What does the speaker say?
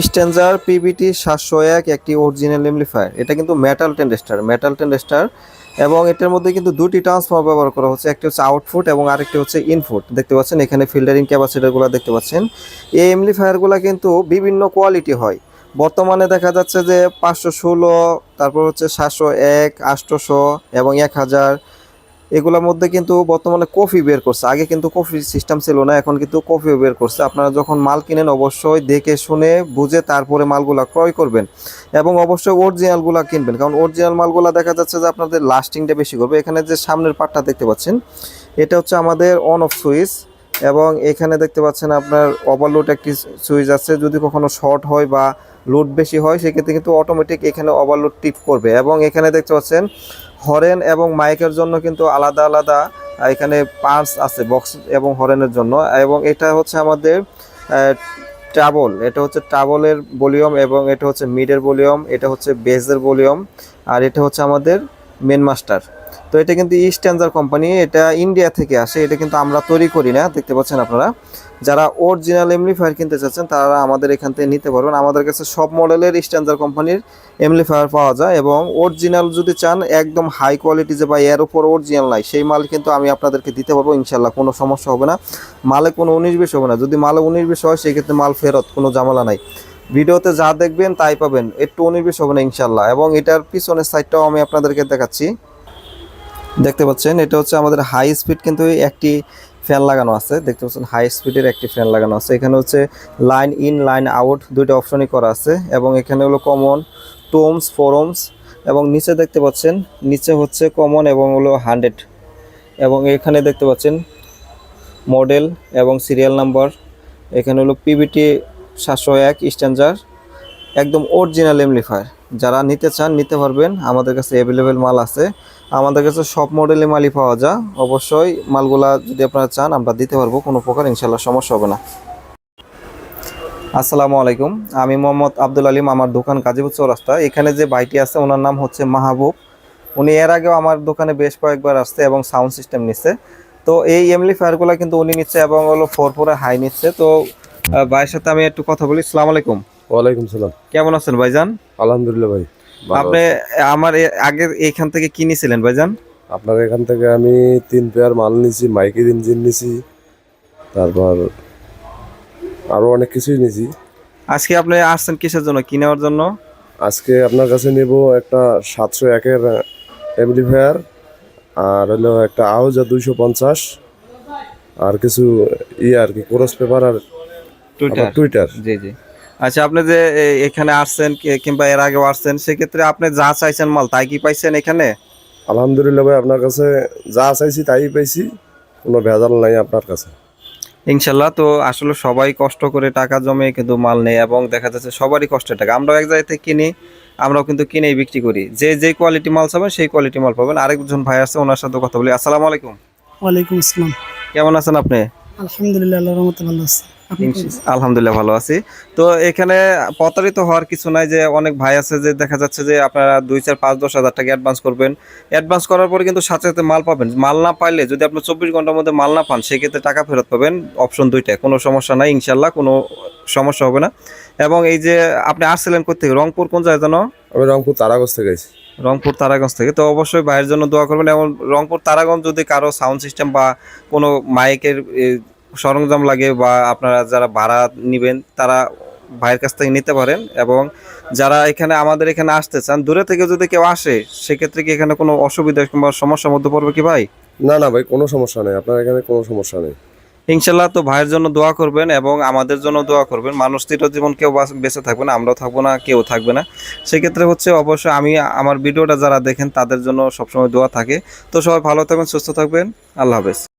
স্ট্যান্ডার PBT সাতশো এক, একটি অরিজিনাল এমপ্লিফায়ার এটা কিন্তু মেটাল টেন্ডেস্টার মেটাল টেন্ডেস্টার এবং এটার মধ্যে কিন্তু দুটি ট্রান্সফর্মার ব্যবহার করা হচ্ছে। একটি হচ্ছে আউটফুট এবং আরেকটি হচ্ছে ইনফুট দেখতে পাচ্ছেন, এখানে ফিল্টারিং ক্যাপাসিটারগুলো দেখতে পাচ্ছেন। এই এমপ্লিফায়ারগুলো কিন্তু বিভিন্ন কোয়ালিটি হয়। বর্তমানে দেখা যাচ্ছে যে পাঁচশো ষোলো, তারপর হচ্ছে সাতশো এক আটশোশো এবং এক হাজার। এগুলোর মধ্যে কিন্তু বর্তমানে কফি বের করছে। আগে কিন্তু কফি সিস্টেম ছিল না, এখন কিন্তু কফিও বের করছে। আপনারা যখন মাল কিনেন, অবশ্যই দেখে শুনে বুঝে তারপরে মালগুলা ক্রয় করবেন এবং অবশ্যই অরিজিনালগুলা কিনবেন। কারণ অরিজিনাল মালগুলা দেখা যাচ্ছে যে আপনাদের লাস্টিংটা বেশি করবে। এখানে যে সামনের পার্টটা দেখতে পাচ্ছেন, এটা হচ্ছে আমাদের অন অফ সুইচ এবং এখানে দেখতে পাচ্ছেন আপনার ওভারলোড একটি সুইচ আছে। যদি কখনো শর্ট হয় বা লোড বেশি হয়, সেক্ষেত্রে কিন্তু অটোমেটিক এখানে ওভারলোড টিপ করবে। এবং এখানে দেখতে পাচ্ছেন হরেন এবং মাইকের জন্য কিন্তু আলাদা আলাদা এখানে পার্টস আছে, বক্স এবং হরেনের জন্য। এবং এটা হচ্ছে আমাদের ট্রাবল। এটা হচ্ছে ট্রাবলের ভলিউম এবং এটা হচ্ছে মিডের ভলিউম, এটা হচ্ছে বেজের ভলিউম, আর এটা হচ্ছে আমাদের মেন মাস্টার তো এটা কিন্তু ইস্ট্যান্সার কোম্পানি এটা ইন্ডিয়া থেকে আসে, এটা কিন্তু আমরা তৈরি করি না, দেখতে পাচ্ছেন আপনারা। যারা অরিজিনাল এমলিফায়ার কিনতে চাচ্ছেন, তারা আমাদের এখান থেকে নিতে পারবেন। আমাদের কাছে সব মডেলের স্ট্যান্সার কোম্পানির এমলিফায়ার পাওয়া যায় এবং অরিজিনাল যদি চান, একদম হাই কোয়ালিটি যে বা এর উপর অরিজিনাল নাই, সেই মাল কিন্তু আমি আপনাদেরকে দিতে পারব ইনশাল্লাহ কোনো সমস্যা হবে না। মালে কোনো উনিশ বিশ হবে না। যদি মালে উনিশ বিশ হয়, সেক্ষেত্রে মাল ফেরত, কোনো জামালা নাই। ভিডিওতে যা দেখবেন, তাই পাবেন। একটু উনিশ বিশ হবে না ইনশাল্লাহ এবং এটার পিছনের সাইডটাও আমি আপনাদেরকে দেখাচ্ছি। দেখতে পাচ্ছেন, এটা হচ্ছে আমাদের হাই স্পিড কিন্তু একটি ফ্যান লাগানো আছে। দেখতে পাচ্ছেন হাই স্পিডের একটি ফ্যান লাগানো আছে। এখানে হচ্ছে লাইন ইন লাইন আউট দুইটা অপশনই করা আছে এবং এখানে হলো কমন টোমস ফোরমস এবং নিচে দেখতে পাচ্ছেন, নিচে হচ্ছে কমন এবং হলো হান্ড্রেড এবং এখানে দেখতে পাচ্ছেন মডেল এবং সিরিয়াল নাম্বার এখানে হলো পিবিটি সাতশো এক স্ট্যান্ডার একদম অরিজিনাল এমলিফায়ার যারা নিতে চান, নিতে পারবেন। আমাদের কাছে অ্যাভেলেবেল মাল আছে। আমাদের কাছে সব মডেলে মালই পাওয়া যায়। অবশ্যই মালগুলা যদি আপনারা চান, আমরা দিতে পারব। কোনো প্রকার ইনশাল্লাহ সমস্যা হবে না। আসসালামু আলাইকুম। আমি মোহাম্মদ আব্দুল আলিম, আমার দোকান গাজীপুর চৌরাস্তা। এখানে যে ভাইটি আছে, ওনার নাম হচ্ছে মাহবুব। উনি এর আগেও আমার দোকানে বেশ কয়েকবার আসছে এবং সাউন্ড সিস্টেম নিচ্ছে। তো এই এমলিফায়ারগুলো কিন্তু উনি নিচ্ছে এবং হলো ফোর ফোরে হাই নিচ্ছে। তো ভাইয়ের সাথে আমি একটু কথা বলি। সালাম আলাইকুম। ওয়ালাইকুম সালাম। কেমন আছেন ভাইজান? আলহামদুলিল্লাহ ভাই আপনি আমার আগে এইখান থেকে কি নিয়েছিলেন ভাইজান? আপনার এখান থেকে আমি তিন পেয়ার মাল নিছি মাইকের ইঞ্জিন নিছি তারপর আরও অনেক কিছুই নিছি। আজকে আপনি আসছেন কিসের জন্য? কি নেওয়ার জন্য? আজকে আপনার কাছে নেব একটা সাতশো একের এমপ্লিফায়ার আর হলো একটা আউজা দুইশো পঞ্চাশ আর কিছু ইয়ে আর কি কোরস পেপার আর টুইটার। টুইটার। জি জি। আচ্ছা আপনি যে এখানে আসছেন কি- কিংবা এর আগেও আসছেন সেক্ষেত্রে আপনি যা চাইছেন মাল তাই কি পাইছেন এখানে? আলহামদুলিল্লাহ ভাই আপনার কাছে যা চাইছি তাই পাইছি কোনো ভেজাল নাই আপনার কাছে। ইনশাল্লাহ তো আসলে সবাই কষ্ট করে টাকা জমে কিন্তু মাল নেই এবং দেখা যাচ্ছে সবারই কষ্টের টাকা। আমরাও এক জায়গা থেকে কিনি আমরাও কিন্তু কিনেই বিক্রি করি। যে যে কোয়ালিটি মাল চাবেন সেই কোয়ালিটি মাল পাবেন। আরেকজন ভাই আছে ওনার সাথে কথা বলি। আসসালামু আলাইকুম। ওয়ালাইকুম আসসালাম। কেমন আছেন আপনি? আলহামদুলিল্লাহ আল্লাহর রহমতে ভালো আছে? আলহামদুলিল্লাহ ভালো তো এখানে প্রতারিত হওয়ার কিছু নাই যে অনেক ভাই আছে যে দেখা যাচ্ছে যে আপনারা দুই চার পাঁচ দশ হাজার টাকা অ্যাডভান্স করবেন। অ্যাডভান্স করার পরে কিন্তু সাথে সাথে মাল পাবেন। মাল না পাইলে যদি আপনি চব্বিশ ঘণ্টার মধ্যে মাল না পান সেক্ষেত্রে টাকা ফেরত পাবেন। অপশন দুইটা কোনো সমস্যা নাই ইনশাল্লাহ কোনো সমস্যা হবে না। এবং এই যে আপনি আসছিলেন কোথেকে রংপুর কোন জায়গা যেন? আমি রংপুর তারাগজ থেকে রংপুর তারাগঞ্জ থেকে। তো অবশ্যই ভাইয়ের জন্য দোয়া করবেন এবং রংপুর তারাগঞ্জ যদি কারও সাউন্ড সিস্টেম বা কোনো মাইকের সরঞ্জাম লাগে বা আপনারা যারা ভাড়া নেবেন, তারা ভাইয়ের কাছ থেকে নিতে পারেন এবং যারা এখানে, আমাদের এখানে আসতে চান, দূরে থেকে যদি কেউ আসে, সেক্ষেত্রে কি এখানে কোনো অসুবিধা কিংবা সমস্যার মধ্যে পড়বে কি ভাই? না না ভাই, কোনো সমস্যা নেই। আপনার এখানে কোনো সমস্যা নেই। ইনশাল্লাহ তো ভাইয়ের জন্য দোয়া করবেন এবং আমাদের জন্য দোয়া করবেন। মানুষ জীবন কেউ বেঁচে থাকবে না, আমরাও থাকব না, কেউ থাকবে না। সেক্ষেত্রে হচ্ছে অবশ্যই আমি, আমার ভিডিওটা যারা দেখেন তাদের জন্য সবসময় দোয়া থাকে। তো সবাই ভালো থাকবেন, সুস্থ থাকবেন। আল্লাহ হাফেজ।